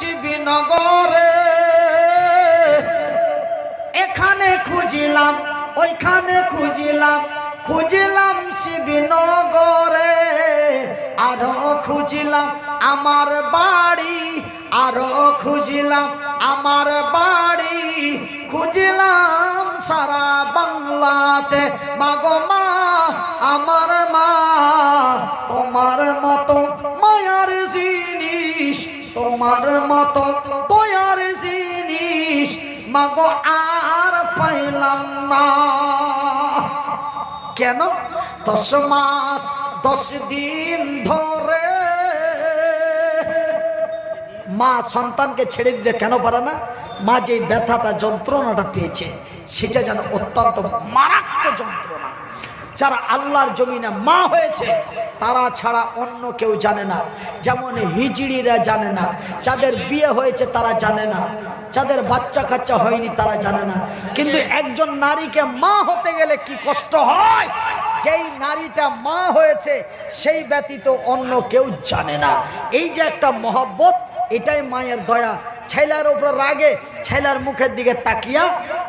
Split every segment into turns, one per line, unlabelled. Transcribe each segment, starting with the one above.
শিবিনগরে এখানে খুঁজিলাম, ওইখানে খুঁজিলাম খুঁজিলাম শিবিনগরে আরও খুঁজিলাম আমার বাড়ি, আরও খুঁজিলাম আমার বাড়ি। খুঁজিলাম সারা বাংলাতে, মাগো মা, আমার মা, তোমার মতো মায়ার জিনিস তোমার মতো তয়ার জিনিস মাগো আর পাইলাম না। কেন? দশ মাস, দশ দিন ধরে মা সন্তানকে ছেড়ে দিতে কেন পারে না? মা যে ব্যথাটা, যন্ত্রণাটা পেয়েছে, সেটা যেন অত্যন্ত মারাত্মক যন্ত্রণা। যারা আল্লাহর জমিনে মা হয়েছে তারা ছাড়া অন্য কেউ জানে না। যেমন হিজড়িরা জানে না, যাদের বিয়ে হয়েছে তারা জানে না, যাদের বাচ্চা কাচ্চা হয়নি তারা জানে না। কিন্তু একজন নারীকে মা হতে গেলে কি কষ্ট হয়? যেই নারীটা মা হয়েছে, সেই ব্যতীত অন্য কেউ জানে না। এই যে একটা মহব্বত, এটাই মায়ের দয়া। ছেলার উপর রাগে, ছেলার মুখের দিকে তাকিয়া,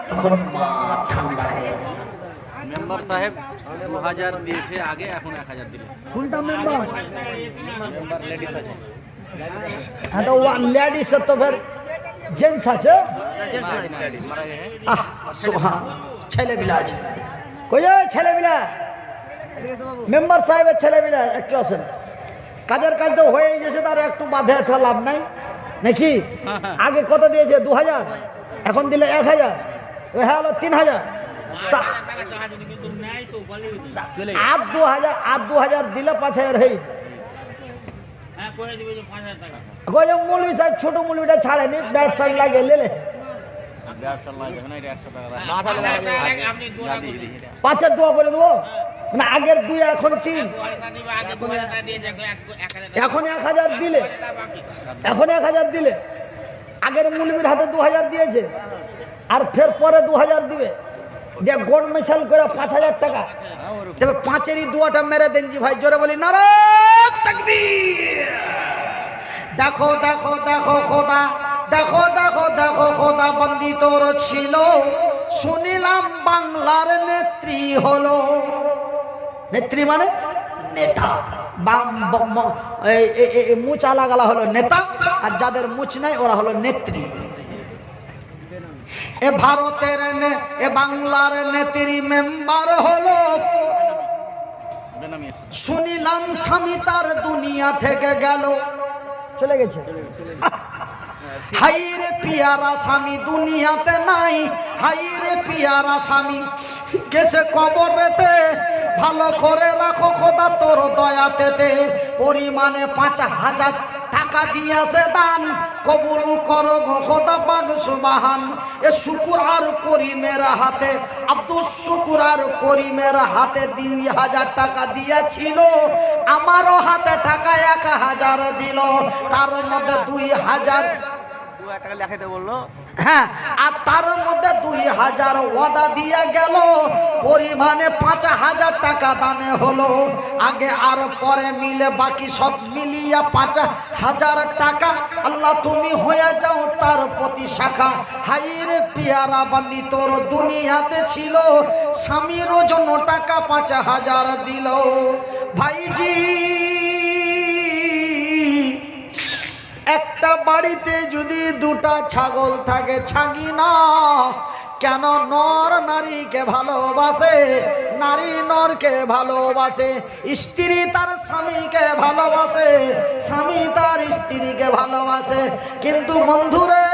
তখন মা ঠান্ডা হয়ে যায়।
মেম্বার সাহেব দু হাজার দিয়েছে আগে এখন এক হাজার দিল।
কোনটা মেম্বার?
মেম্বার লেডিস আছে।
এটা ওয়ান লেডিস তো ফের জেন্টস আছে? আহ সুবহান ছেলেবিলা আছে। কই ওই ছেলেবিলা মেম্বার সাহেবের ছেলেবিলা একটু আসেন। কাজের কাজ তো হয়ে গেছে তার একটু বাধে তো লাভ নাই। নাকি? আগে কত দিয়েছে? দু হাজার? এখন দিলে এক হাজার। হ্যাঁ তিন হাজার। তা আর দু হাজার আর দু হাজার দিলে পাঁচ হাজার হয়ে কই মৌলবি ছোট মৌলবিটা ছাড়েনি লেলে
ব্যবসা লাগে এটা
পাঁচের দোয়া করে দেবো? মানে আগের দুই, এখন তিন। এখন এক হাজার দিলে। এখন এক হাজার দিলে। আগের মুলবির হাতে দু হাজার দিয়েছে। আর ফের পরে দু হাজার দিবে। যে গোড় মেশাল করে পাঁচ হাজার টাকা। তবে পাঁচেরই দুয়াটা মেরে দেন জি ভাই জোরে বলি নারা দেখো দেখো দেখো খোদা দেখো দেখো দেখো খোদা বন্দি তোর ছিল। শুনিলাম বাংলার নেত্রী হলো। নেত্রী মানে? নেতা। বাম মুচ আলাগালা হলো নেতা আর যাদের মুচ নাই ওরা হলো নেত্রী। এ ভারতের নে- এ বাংলার নেত্রী মেম্বার হলো। শুনিলাম স্বামী তার দুনিয়া থেকে গেল। চলে গেছে। হাই রে পিয়ারা স্বামী দুনিয়াতে নাই। হাই রে পিয়ারা স্বামী গেছে কবরেতে। ভালো করে রাখো খোদা তোর দয়াতেতে পরিমাণে পাঁচ হাজার টাকা দিয়েছে দান। কবুল করো খোদা সুবাহান। এ শুকুর আর করিমের হাতে আব্দুল শুকুর আর করিমের হাতে দুই হাজার টাকা দিয়েছিল। আমারও হাতে টাকা এক হাজার দিল, তার মধ্যে দুই হাজার
দু হাজার টাকা লেখাতে বলল।
হ্যাঁ আর তার মধ্যে দুই হাজার ওয়াদা দিয়ে গেল। পরিমাণে পাঁচ হাজার টাকা দানে হলো। আগে আর পরে মিলে বাকি সব মিলিয়ে পাঁচ হাজার টাকা। আল্লাহ তুমি হয়ে যাও তার প্রতি শাখা। হাইয়ের পিয়ারা বান্দি তোর দুনিয়াতে ছিল। স্বামীর জন্য টাকা পাঁচ হাজার দিল। ভাইজি বাড়িতে যদি দুটা ছাগল থাকে, ছাগি না। কেন নর নারীকে ভালোবাসে? নারী নরকে ভালোবাসে, স্ত্রী তার স্বামীকে ভালোবাসে, স্বামী তার স্ত্রীকে ভালোবাসে। কিন্তু বন্ধুরে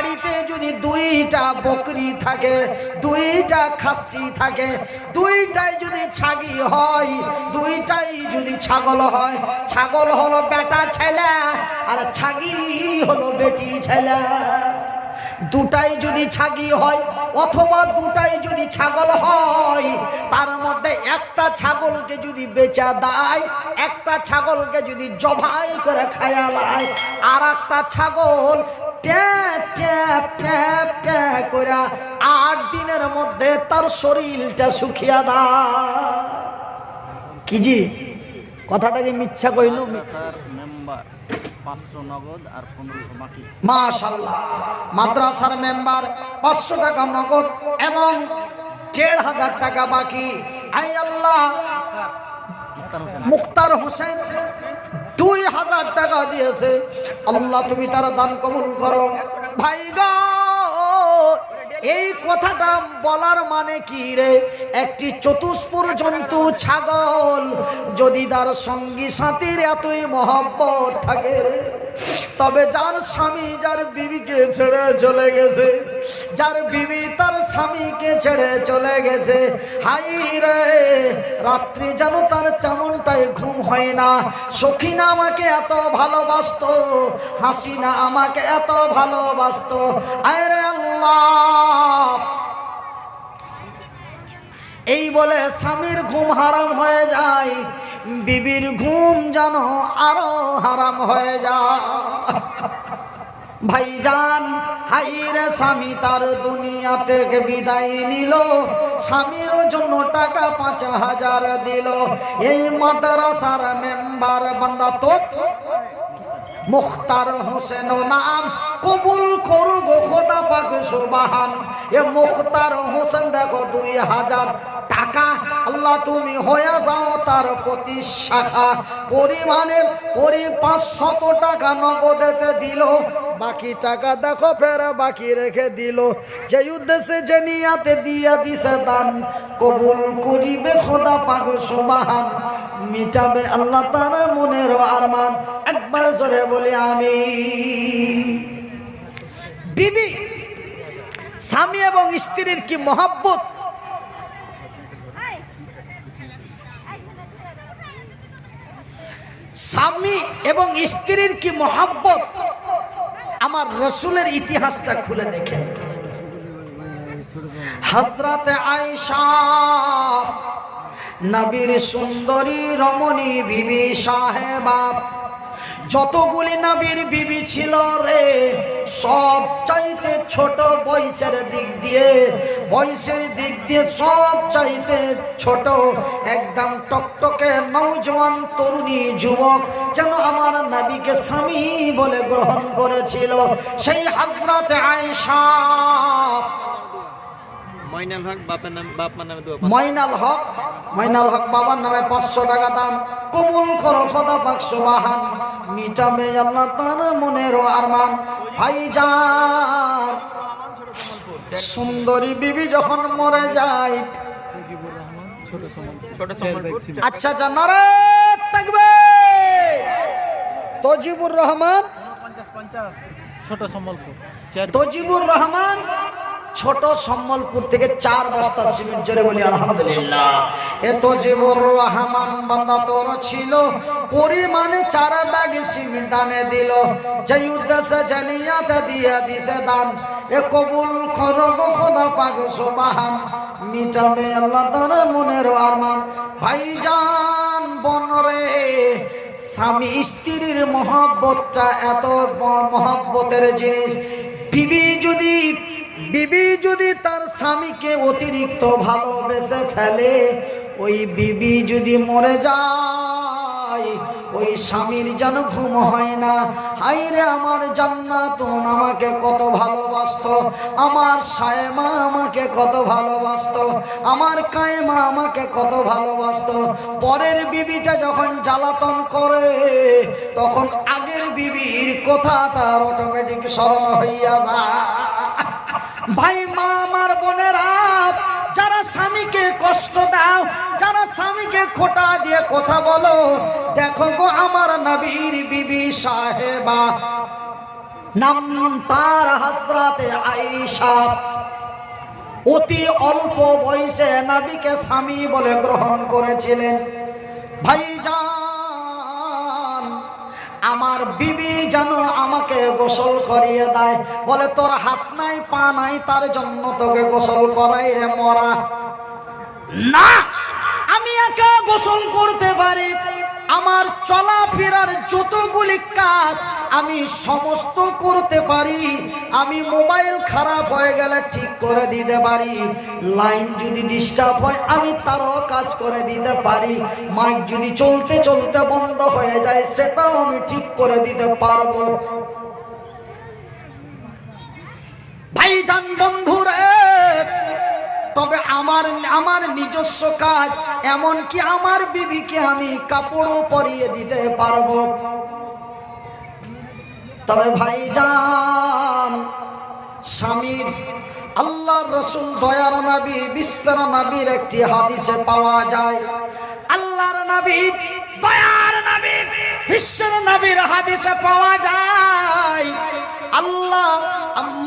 বাড়িতে যদি দুইটা বকরি থাকে, দুইটা খাসি থাকে, দুইটাই যদি ছাগি হয়, দুইটাই যদি ছাগল হয়, ছাগল হলো বেটা ছেলে আর ছাগি হলো বেটি ছেলে। দুটাই যদি ছাগি হয় অথবা দুটাই যদি ছাগল হয়, তার মধ্যে একটা ছাগলকে যদি বেচা দেয়, একটা ছাগলকে যদি জবাই করে খায়া লায় আর একটা ছাগল আট দিনের মধ্যে তার শরীরটা শুকিয়া দা কি জি? কথাটা কি মিথ্যা কইল? মাশাল্লাহ মাদ্রাসার মেম্বার পাঁচশো টাকা নগদ এবং দেড় হাজার টাকা বাকি। আই আল্লাহ।
মুক্তার হোসেন।
দুই হাজার টাকা দিয়েছে। আল্লাহ, তুমি তার দান কবুল করো। ভাই গো, এই কথাটা বলার মানে কি রে? একটি চতুষ্পুর জন্তু, ছাগল, যদি তার সঙ্গী, সাথীর এতই মহব্বত থাকে রে। তবে যার স্বামী, যার বিবিকে ছেড়ে চলে গেছে, যার বিবি তার স্বামীকে ছেড়ে চলে গেছে, হাই রে, রাত্রি যেন তার তেমনটাই ঘুম হয় না। সখিনা আমাকে এত ভালোবাসতো, হাসিনা আমাকে এত ভালোবাসত। আয় রে আল্লাহ এই বলে স্বামীর ঘুম হারাম হয়ে যায়, বিবির ঘুম যেন আরও হারাম হয়ে যায়। ভাইজান হাইরে স্বামী, তার দুনিয়া থেকে বিদায় নিল, স্বামীর জন্য টাকা পাঁচ হাজার দিল। এই মাদ্রাসার মেম্বার বান্দা তো মুখতার হোসেন নাম কবুল পাক সুবাহান। এ মুখতার হোসেন, দেখো দুই হাজার টাকা। আল্লাহ, তুমি হয়ে যাও তার প্রতি শাখা। পরিমাণের পরি পাঁচশত টাকা নগদেতে দিল। বাকি টাকা দেখো ফের বাকি রেখে দিল। যে উদ্দেশ্যে, যে নিয়াতে দিয়া দিছে দান, কবুল করিবে খোদা পাক সুবাহান। মিটাবে আল্লাহ তার মনের আরমান। একবার জোরে বলি আমি বিবি স্বামী এবং স্ত্রীর কি মহাব্বত? স্বামী এবং স্ত্রীর কি মহাব্বত? আমার রসুলের ইতিহাসটা খুলে দেখেন। হজরতে আয়সা নবীর সুন্দরী রমণী বিবি সাহেবাব যতগুলি নবীর বিবি ছিল রে, সব চাইতে ছোট বয়সের দিক দিয়ে, বয়সের দিক দিয়ে সব চাইতে ছোট, একদম টকটকে নৌজওয়ান তরুণী যুবক যেন আমার নবীকে স্বামী বলে গ্রহণ করেছিল। সেই হজরতে আয়সা
ময়নাল হক বাপের নাম বাপ নামে দোয়া
ময়নাল হক ময়নাল হক বাবার নামে পাঁচশো টাকা দাম কবুল করো খোদা পাকশো বাহান। মিটাবে আল্লাহ তার মনের আরমান। ভাইজান সুন্দরী বিবি যখন মরে যায় আচ্ছা জানারে থাকবে। তজিবুর রহমান।
ছোট সম্বলপুর।
তজিবুর রহমান ছোট সম্বলপুর থেকে চার বস্তা সিমেন্ট। জোরে বলি, আলহামদুলিল্লাহ। এ তজিবুর রহমান বান্দা তোর ছিল, পরিমাণে চার ব্যাগ সিমেন্ট দানে দিল। যে উদ্দেশ্যে জানিয়াতে দিয়ে দিছে দান, এ কবুল করব খোদা পাক সুবাহান। মিটাবে আল্লাহ তার মনের আরমান। ভাইজান বনরে স্বামী স্ত্রীর মহব্বতটা এত মহব্বতের জিনিস। বিবি যদি বিবি যদি তার স্বামীকে অতিরিক্ত ভালোবেসে ফেলে, ওই বিবি যদি মরে যায়, ওই স্বামীর যেন ঘুম হয় না। হাইরে আমার জান্নাতুন, আমাকে কত ভালোবাসত। আমার সায়মা আমাকে কত ভালোবাসত। আমার কায়েমা আমাকে কত ভালোবাসত। পরের বিবিটা যখন জ্বালাতন করে, তখন আগের বিবির কথা তার অটোমেটিক স্মরণ হইয়া যায়। ভাই, মা, আমার বোনেরা, যারা স্বামীকে কষ্ট দাও, যারা স্বামীকে খোটা দিয়ে কথা বলো, দেখো গো আমার নবীর বিবি সাহেবা। নাম তার হাসরাতে আয়েশা। অতি অল্প বয়সে নবীকে স্বামী বলে গ্রহণ করেছিলেন। ভাইজান, আমার বিবি যেন আমাকে গোসল করিয়ে দেয়। বলে, তোর হাত নাই, পা নাই, তার জন্য তোকে গোসল করাই রে মরা। না, আমি একা গোসল করতে পারি। আমার চলাফেরার যতগুলি কাজ আমি সমস্ত করতে পারি। আমি মোবাইল খারাপ হয়ে গেলে ঠিক করে দিতে পারি। লাইন যদি ডিস্টার্ব হয়, আমি তারও কাজ করে দিতে পারি। মাইক যদি চলতে চলতে বন্ধ হয়ে যায়, সেটাও আমি ঠিক করে দিতে পারব। ভাইজান বন্ধুরে, তবে আমার আমার নিজস্ব কাজ এমন কি আমার বিবিকে আমি কাপড়ও পরিয়ে দিতে পারব। তবে ভাইজান, স্বামীর আল্লাহর রসুল দয়ার নবী, বিশ্বের নবীর একটি হাদিসে পাওয়া যায়। আল্লাহর নবী, দয়ার নবী, বিশ্বের নবীর হাদিসে পাওয়া যায়। আল্লাহ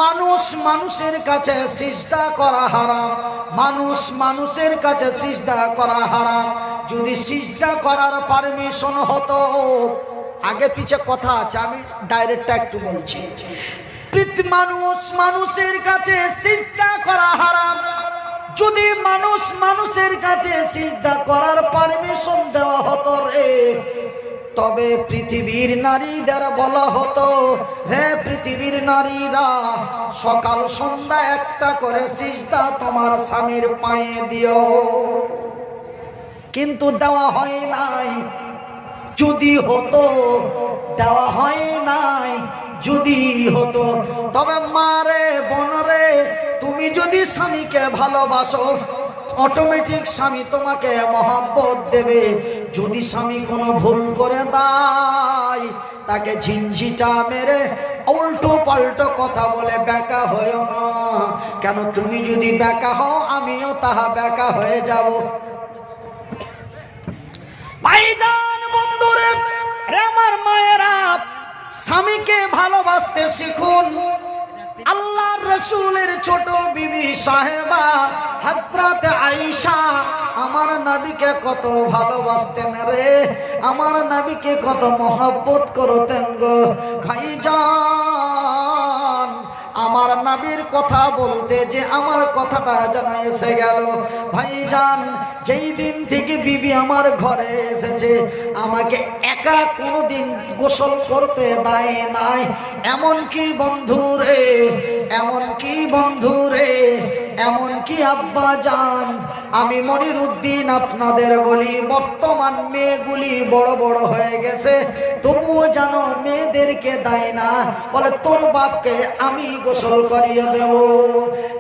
মানুষ মানুষের কাছে সিজদা করা হারাম। মানুষ মানুষের কাছে সিজদা করা হারাম। যদি সিজদা করার পারমিশন হতো, আগে পিছে কথা আছে, আমি ডাইরেক্টটা একটু বলছি। মানুষ মানুষের কাছে সিজদা করা হারাম। যদি মানুষ মানুষের কাছে সিজদা করার পারমিশন দেওয়া হতো রে তবে পৃথিবীর নারীদের বলা হতো, হে পৃথিবীর নারীরা, সকাল সন্ধ্যা একটা করে সিজদা তোমার স্বামীর পায়ে দিও। কিন্তু দেওয়া হয় নাই, যদি হতো, দেওয়া হয় নাই, যদি হতো, তবে মারে বোনরে, তুমি যদি স্বামীকে ভালোবাসো অটোমেটিক স্বামী তোমাকে মহাব্বত দেবে। যদি স্বামী কোনো ভুল করে দেয়, তাকে ঝিনঝিটা মেরে উল্টো পাল্টো কথা বলে বেকা হয়েও না। কেন তুমি যদি বেকা হও, আমিও তাহা বেকা হয়ে যাব। আমার মায়েরা, স্বামীকে ভালোবাসতে শিখুন। আল্লাহর রসুলের ছোট বিবি সাহেবা হজরত আয়েশা, আমার নাবিকে কত ভালোবাসতেন রে, আমার নাবিকে কত মহব্বত করতেন গো। ভাইজান, আমার নাবির কথা বলতে যে আমার কথাটা যেন এসে গেল। ভাইজান যেই দিন থেকে বিবি আমার ঘরে এসেছে, আমাকে একা কোনো দিন গোসল করতে দেয় নাই। এমন কি বন্ধু রে, এমন কি বন্ধু রে, এমন কি আব্বা যান আমি মনির উদ্দিন আপনাদের বলি, বর্তমান মেয়েগুলি বড় বড় হয়ে গেছে, তবুও জানো মেয়েদেরকে দেয় না। বলে, তোর বাপকে আমি গোসল করিয়ে দেব।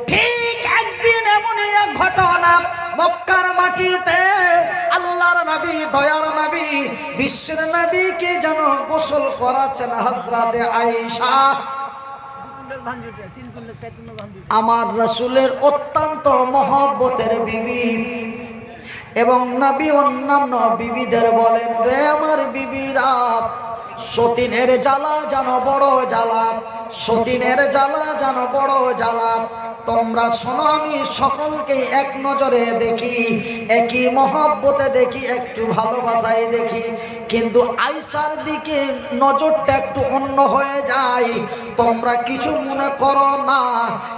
ঠিক একদিন এক ঘটনা মক্কার মাটিতে আল্লাহর নবী, দয়ার নবী, বিশ্বের নবীকে যেন গোসল আয়েশা। আমার রসুলের অত্যন্ত মহব্বতের বিবি এবং নবী অন্যান্য বিবিদের বলেন, রে আমার বিবিরা সতীনের জ্বালা যেন বড় জ্বালা, সতীনের জ্বালা যেন বড় জ্বালা। তোমরা শোনো, আমি সকলকে এক নজরে দেখি, একই মহব্বতে দেখি, একটু ভালোবাসায় দেখি। কিন্তু আইসার দিকে নজরটা একটু অন্য হয়ে যায়। তোমরা কিছু মনে করো না।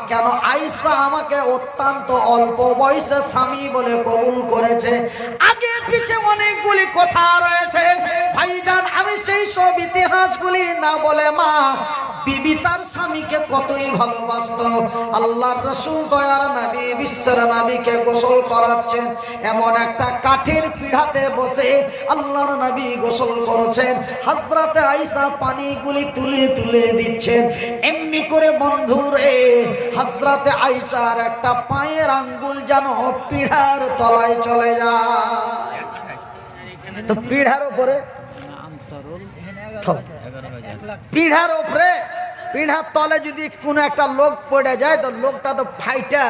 কেন আইসা আমাকে অত্যন্ত অল্প বয়সে স্বামী বলে কবুল করেছে। আগে পিছে অনেকগুলি কথা রয়েছে। ভাইজান, আমি সেই সব ইতিহাসগুলি না বলে মা বিবি তার স্বামীকে কতই ভালোবাসত। আল্লাহর রসুল দয়ার নাবি বিশ্বের নাবিকে গোসল করাচ্ছেন। এমন একটা কাঠের পিঢ়াতে বসে আল্লাহর নাবি গোসল করছেন। হাজরাতে আইসা পানিগুলি তুলে তুলে দিচ্ছেন। এমনি করে বন্ধু রে হাজরাতে আইসার একটা পায়ের আঙ্গুল যেন পিঢ়ার তলায় চলে যায়। তো পিঢ়ার উপরে। পিঢ়ার ওপরে পিঢ়ার তলে যদি কোনো একটা লোক পড়ে যায় তো লোকটা তো ফাইটা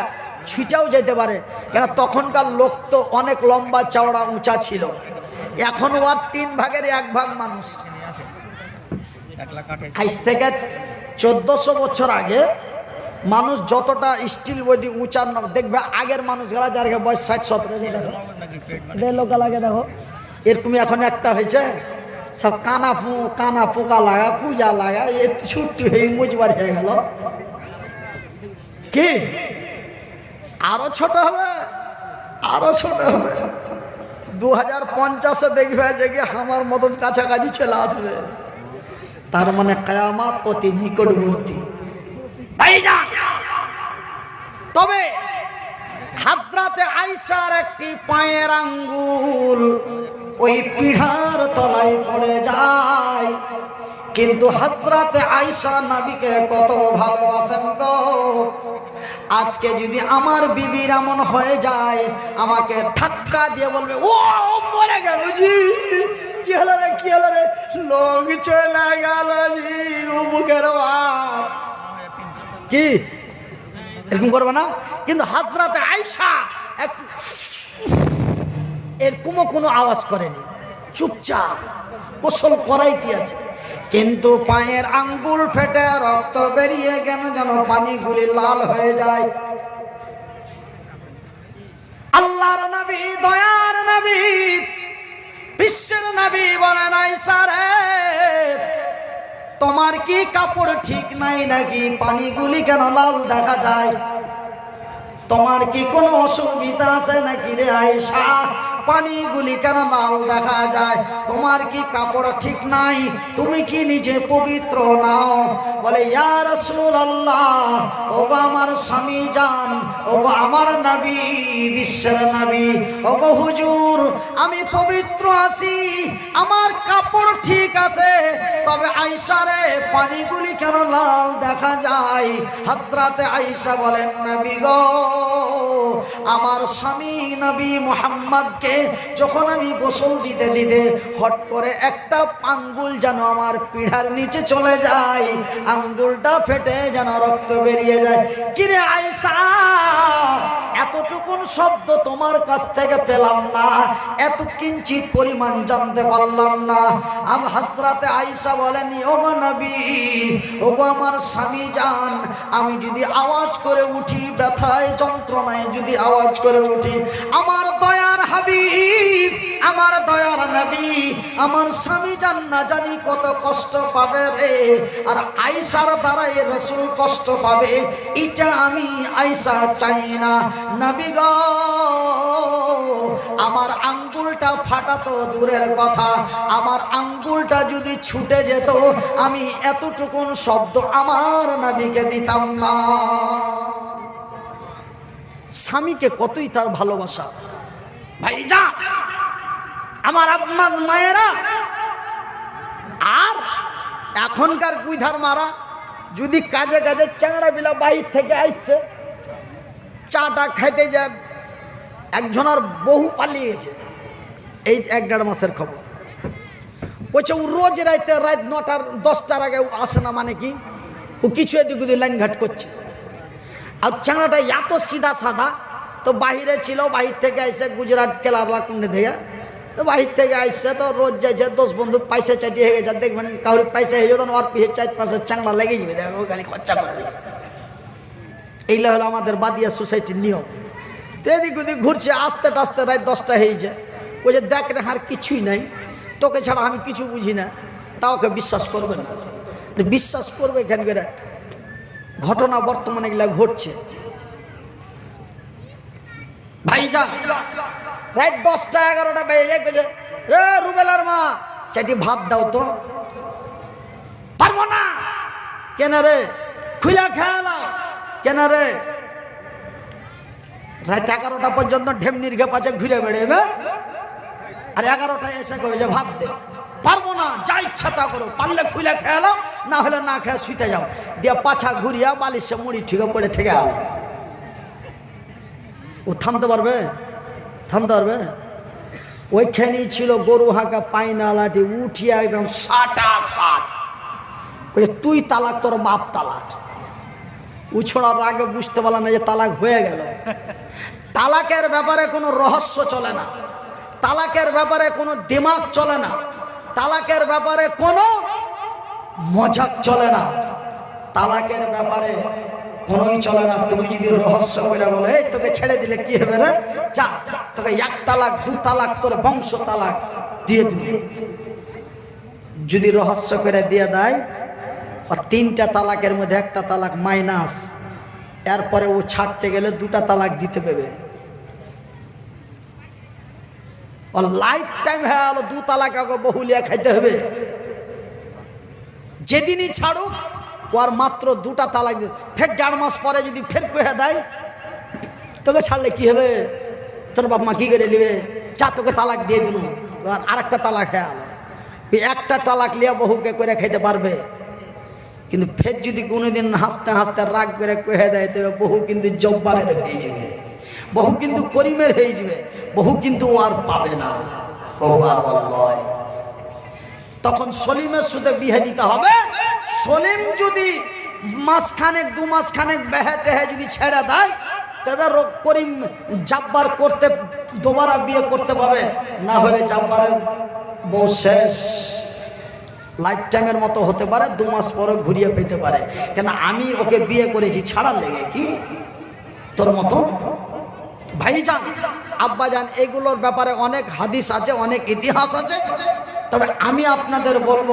ছুটাও যেতে পারে। কেন তখনকার লোক তো অনেক লম্বা চওড়া উঁচা ছিল। এখন ওর তিন ভাগের এক ভাগ মানুষ। আজ থেকে চোদ্দশো বছর আগে মানুষ যতটা স্টিল বডি উঁচার দেখবে আগের মানুষগুলা যার বয়স ষাট সতেরো দেখো। এরকমই এখন একটা হয়েছে। সব কানা ফু, কানা পোকা লাগা পূজা লাগা, এ ছুট্টি হয়ে মুজবার হয়ে গেল। কি? আরও ছোট হবে? আরও ছোট হবে? দু হাজার পঞ্চাশে দেখবে যে কি আমার মতন কাছাকাছি চলে আসবে। তার মানে কায়ামাত অতি নিকটবর্তী। তবে হাজরাতে আইসার একটি পায়ের আঙ্গুল ওই পিঢ়ার তলায় পড়ে যায়। কিন্তু হাজরাতে আইসা নাবিকে কত ভালোবাসেন গো। আজকে যদি আমার বিবির এমন হয়ে যায়, আমাকে ধাক্কা দিয়ে বলবে, ও, মরে গেল জি। কি হলো রে, কি হলো রে? লোক চলে গেল জি বাপ। কি? এরকম করবে না? কিন্তু হাজরাতে আইসা একটু এরকমও কোনো আওয়াজ করেনি। চুপচাপ গোসল করাই দিয়েছে। কিন্তু পায়ের আঙ্গুল ফেটে রক্ত বেরিয়ে গেল যেন পানিগুলি লাল হয়ে যায়। আল্লাহর নবী, দয়ার নবী, বিশ্বের নবী বলে নাই, সারে, তোমার কি কাপড় ঠিক নাই নাকি? পানিগুলি কেন লাল দেখা যায়? তোমার কি কোনো অসুবিধা আছে নাকি রে আয়েশা? পানিগুলি কেন লাল দেখা যায়? তোমার কি কাপড় ঠিক নাই? তুমি কি নিজে পবিত্র নাও? বলে, ইয়া রাসূলুল্লাহ, ও গো আমার স্বামী জান, ও আমার নবী, বিশ্বের নবী, ও হুজুর, আমি পবিত্র আছি, আমার কাপড় ঠিক আছে, তবে আয়েশা রে, পানিগুলি কেন লাল দেখা যায়? হাসরাতে আইসা বলেন, নবী গো, আমার স্বামী নবী মোহাম্মদকে যখন আমি গোসল দিতে দিতে হট করে একটা আঙ্গুল যেন আমার পিঠার নিচে চলে যায়, আঙ্গুলটা ফেটে যেন রক্ত বেরিয়ে যায়। কিরে আয়সা এতটুকুন শব্দ তোমার কাছ থেকে পেলাম না এত কিঞ্চিত পরিমাণ জানতে পারলাম না। আম হাসরাতে আইসা বলেন ওগো নবী, ওগো আমার স্বামী যান, আমি যদি আওয়াজ করে উঠি, ব্যথায় যন্ত্রণায় যদি আওয়াজ করে উঠি, আমার দয়ার হাবিব, আমার দয়ার নবী, আমার স্বামী যান না জানি কত কষ্ট পাবে রে। আর আইসার দ্বারাই রসুল কষ্ট পাবে, এটা আমি আইসা চাই না। নবী গো, আমার আঙ্গুলটা ফাটা তো দূরের কথা, আমার আঙ্গুলটা যদি ছুটে যেত, আমি এতটুকুন শব্দ আমার নবীকে দিতাম না। স্বামীকে কতই তার ভালোবাসা। ভাই যা আমার আপনার মায়েরা, আর এখনকার গুইধার মারা যদি কাজে কাজে চ্যাংড়া বিলা বাহির থেকে আসছে চাটা খাইতে যায়, একজনের বহু পালিয়েছে। এই এক দেড় মাসের খবর। বলছে ও রোজ রাইতে রাত নটার, দশটার আগে আসে না মানে কি? ও কিছু এদিক ওদিক লাইন ঘাট করছে। আর চ্যাংড়াটা এত সিধা সাদা তো বাহিরে ছিল, বাহির থেকে আইসে গুজরাট কেলারলা কুন্ডে থেকে? তো বাহির থেকে আইসে তো রোজ যাইছে দোষ বন্ধু পয়সা চাটি হয়ে গেছে দেখবেন কাউরি পয়সা হয়ে যেত ওর পিছিয়ে চার পাঁচটা চাংলা লেগে যাবে, দেখো খালি খরচা করে। এইগুলো হলো আমাদের বাদিয়া সোসাইটির নিয়ম। তো এদিক ওদিক ঘুরছে, আস্তে টাস্তে রাত দশটা হয়েছে ওই যে দেখ না আর কিছুই নাই, তোকে ছাড়া আমি কিছু বুঝি না, তা ওকে বিশ্বাস করবে না। বিশ্বাস করবে এখানকার ঘটনা বর্তমানে এগুলা ঘটছে। ভাইজান রাত দশটা এগারোটা বেজে যায় কইছে, রে রুবেলার মা চারটি ভাত দাও তো। পারব না। কেন রে? খুলে খেয়ালাও কেন রে? রাত এগারোটা পর্যন্ত ঢেমনির ঘে পাশে ঘুরে বেড়েবে আর এগারোটায় এসে কবে যে ভাত দে। পারব না যা ইচ্ছা তা করো। পারলে খুলে খেয়ালো না হলে না খেয়ে শুতে যাও। দিয়ে পাছা ঘুরিয়া বালিশে মুড়ি ঠিক পড়ে থেকে আলো ও থামতে পারবে? থামতে পারবে? ওইখানেই ছিল গরু হাঁকা পাইনা লাঠি, উঠিয়ে একদম সাটা সাট। ওই তুই তালাক, তোর বাপ তালাক। উছড়ার আগে বুঝতে পারলাম না যে তালাক হয়ে গেল। তালাকের ব্যাপারে কোনো রহস্য চলে না। তালাকের ব্যাপারে কোনো দিমাগ চলে না। তালাকের ব্যাপারে কোনো মজাক চলে না। তালাকের ব্যাপারে কোনোই চলে না। তুমি যদি রহস্য করে বলো, এই, তোকে ছেড়ে দিলে কি হবে রে? চা তোকে এক তালাক, দু তালাক, তোর বংশ তালাক দিয়ে দিবি। যদি রহস্য করে দিয়ে দেয়, আর তিনটা তালাকের মধ্যে একটা তালাক মাইনাস, এরপরে ও ছাড়তে গেলে দুটা তালাক দিতে পেবে ও লাইফ টাইম হয়ে গেল, দু তালাক আগে বহুলিয়া খাইতে হবে। যেদিনই ছাড়ুক ও আর মাত্র দুটা তালাক দিবে। ফের দেড় মাস পরে যদি ফের কহে দেয়, তোকে ছাড়লে কি হবে? তোর বাপ মা কি করে নেবে? চা তোকে তালাক দিয়ে দিল। আর আরেকটা তালাক হয়ে গেল ওই একটা তালাক লিয়া বহুকে করে খাইতে পারবে। কিন্তু ফের যদি কোনোদিন হাসতে হাসতে রাগ করে কহে দেয়, তবে বহু কিন্তু জব্বারের হয়ে যাবে। বহু কিন্তু করিমের হয়ে যাবে। বহু কিন্তু ও আর পাবে না। বহু আর। তখন সলিমের সুদে বিহে দিতে হবে। সলিম যদি মাসখানেক দু মাসখানেক বেহে টেহে যদি ছেড়ে দেয়, তবে করিম জাব্বার করতে, দোবারা বিয়ে করতে পাবে না হলে জাব্বারের বউ শেষ। লাইফ টাইমের মতো হতে পারে দু মাস পরে ঘুরিয়ে পেতে পারে। কেন আমি ওকে বিয়ে করেছি, ছাড়ার লেগে কি? তোর মতো? ভাইজান, আব্বাজান, এগুলোর ব্যাপারে অনেক হাদিস আছে, অনেক ইতিহাস আছে। তবে আমি আপনাদের বলব,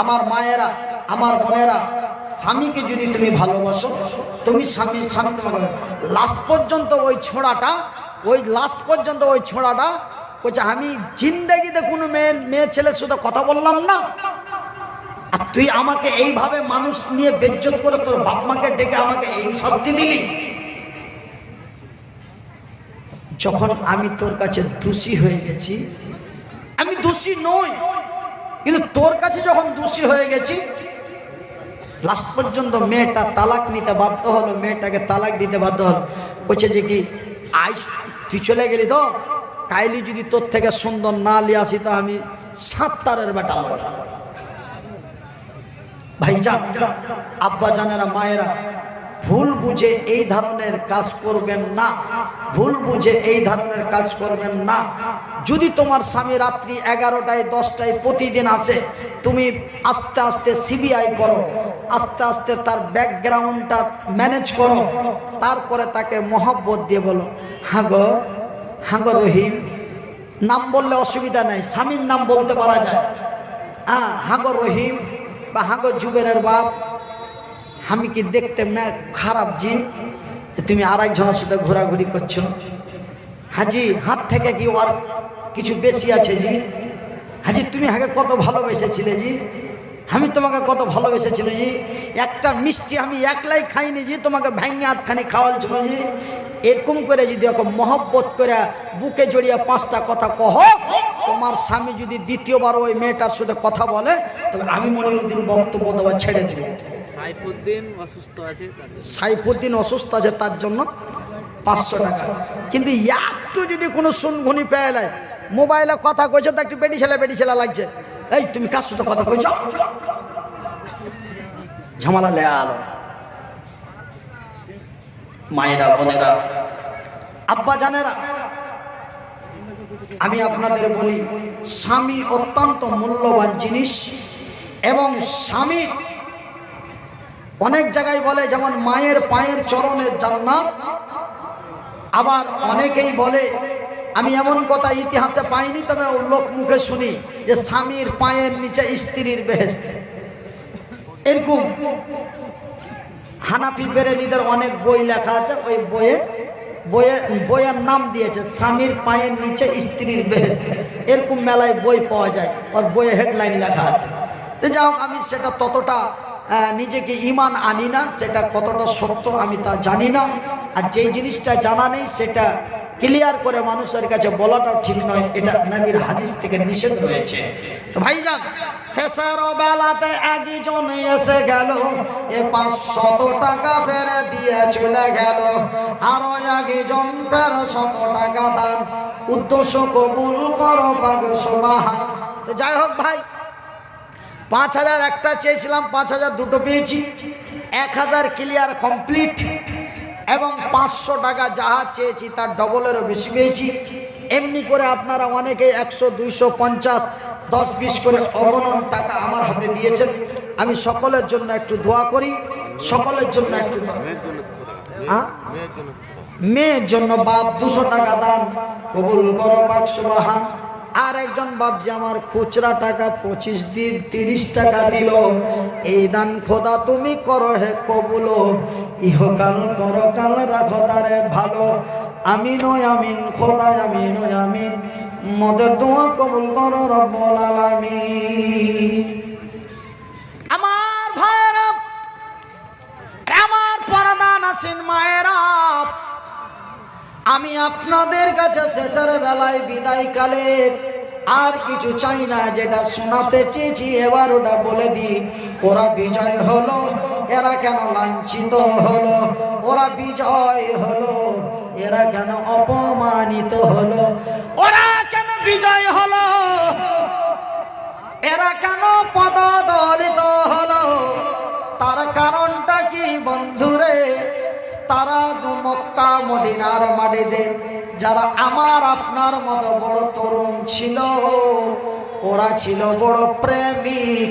আমার মায়েরা আমার বোনেরা, স্বামীকে যদি তুমি ভালোবাসো, তুমি স্বামী স্বামী তোমাকে লাস্ট পর্যন্ত ওই ছোঁড়াটা, ওই লাস্ট পর্যন্ত ওই ছোঁড়াটা, বলছে, আমি জিন্দেগিতে কোনো মেয়ে মেয়ে ছেলের সাথে কথা বললাম না। আর তুই আমাকে এইভাবে মানুষ নিয়ে বেজ্জত করে তোর বাপ মাকে ডেকে আমাকে এই শাস্তি দিলি? যখন আমি তোর কাছে দোষী হয়ে গেছি, আমি দোষী নই, কিন্তু তোর কাছে যখন দোষী হয়ে গেছি লাস্ট পর্যন্ত মেয়েটা তালাক নিতে বাধ্য হলো, মেয়েটাকে তালাক দিতে বাধ্য হলো। বলছে যে কি আজ তুই চলে গেলি তো? কাইলি যদি তোর থেকে সুন্দর না নিয়ে আসি তো আমি সাঁতারের বেটা হব না। ভাইজান, আব্বা জানেরা, মায়েরা, ভুল বুঝে এই ধরনের কাজ করবেন না। ভুল বুঝে এই ধরনের কাজ করবেন না। যদি তোমার স্বামী রাত্রি এগারোটায়, দশটায় প্রতিদিন আসে, তুমি আস্তে আস্তে সিবিআই করো, আস্তে আস্তে তার ব্যাকগ্রাউন্ডটা ম্যানেজ করো, তারপরে তাকে মহব্বত দিয়ে বলো হ্যাঁ গো হ্যাঁ রহিম, নাম বললে অসুবিধা নাই, স্বামীর নাম বলতে পারা যায়। হ্যাঁ হাগর রহিম, বা হাগর জুবেরের বাপ, আমি কি দেখতে খারাপ জি? তুমি আর একজনের সাথে ঘোরাঘুরি করছ? হাজি হাত থেকে কি ওর কিছু বেশি আছে জি। হাজি তুমি হাগে কত ভালোবেসেছিলে জি? আমি তোমাকে কত ভালোবেসেছিল জি? একটা মিষ্টি আমি একলাই খাইনি জি তোমাকে ভেঙে হাতখানি খাওয়ালছিল জি। এরকম করে যদি ওকে মহব্বত করে বুকে জড়িয়ে পাঁচটা কথা কহ তোমার স্বামী যদি দ্বিতীয়বার ওই মেয়েটার সাথে কথা বলে তবে আমি মনিরুদ্দিন বক্তব্য দেওয়া ছেড়ে দেব।
সাইফুদ্দিন অসুস্থ আছে তার জন্য।
সাইফুদ্দিন অসুস্থ আছে তার জন্য পাঁচশো টাকা। কিন্তু একটু যদি কোনো শুনঘুনি পেয়ে নেয় মোবাইলে কথা কইছো তো একটু বেটি ছেলে বেটি ছেলে লাগছে। এই, তুমি কার সাথে কথা কইছো? ঝামেলা লে আলো। মায়েরা, বোনেরা, আব্বা জানেরা, আমি আপনাদের বলি, স্বামী অত্যন্ত মূল্যবান জিনিস এবং স্বামীর অনেক জায়গায় বলে, যেমন মায়ের পায়ের চরণের জান্নাত, আবার অনেকেই বলে আমি এমন কথা ইতিহাসে পাইনি, তবে লোক মুখে শুনি যে স্বামীর পায়ের নিচে স্ত্রীর বেহেস্ত এরকম হানাফি বেরেলিদের অনেক বই লেখা আছে, ওই বইয়ে বইয়ে, বইয়ের নাম দিয়েছে, স্বামীর পায়ের নিচে স্ত্রীর বেহেস্ত এরকম মেলায় বই পাওয়া যায়, ওর বইয়ে হেডলাইন লেখা আছে। তো যাই হোক, আমি সেটা ততটা নিজেকে ইমান আনি না, সেটা কতটা সত্য আমি তা জানি না। আর যেই জিনিসটা জানা নেই, সেটা ক্লিয়ার করে মানুষের কাছে বলাটাও ঠিক নয়, এটা নবীর হাদিস থেকে নিষেধ রয়েছে। তো ভাইজান, শেষের বেলাতে একজন এসে গেল, এ পাঁচশত টাকা ফেরে দিয়ে চলে গেল, আরও একজন ফের শত টাকা দান। উদ্দেশ্য কবুল করো পাগ তো যাই হোক ভাই, পাঁচ হাজার একটা চেয়েছিলাম, পাঁচ হাজার দুটো পেয়েছি, এক হাজার ক্লিয়ার কমপ্লিট। এবং পাঁচশো টাকা যাহা চেয়েছি, তার ডবলেরও বেশি পেয়েছি। এমনি করে আপনারা অনেকে একশো, দুইশো, পঞ্চাশ, দশ, বিশ করে অগণন টাকা আমার হাতে দিয়েছেন। আমি সকলের জন্য একটু দোয়া করি, সকলের জন্য একটু? মেয়ের জন্য বাপ দুশো টাকা দান, কবুল করো বাক্স বাহান আর একজন বাপ যে আমার খুচরা টাকা পঁচিশ দিন তিরিশ টাকা দিল। এই দান খোদা তুমি করো হে কবুল। ইহকাল পরকাল রাখো তারে ভালো। আমিন ও আমিন খোদা আমিন ও আমিন। মদের দোয়া কবুল করো রব্বুল আলামিন। আমার ভাইরা আমার পরদা নাসিন মায়েরা। আমি আপনাদের কাছে শেষের বেলায় বিদায়কালে আর কিছু চাই না, যেটা শোনাতে চেয়েছি, এবার ওটা বলে দিই। ওরা বিজয় হলো, এরা কেন লাঞ্ছিত হলো? ওরা বিজয় হলো, এরা কেন অপমানিত হলো? ওরা কেন বিজয় হলো? এরা কেন পদদলিত হলো? তার কারণটা কি বন্ধুরে? তারা দু মক্কা মদিনার মাটিতে যারা আমার, আপনার মতো বড় তরুণ ছিল, ওরা ছিল বড় প্রেমিক।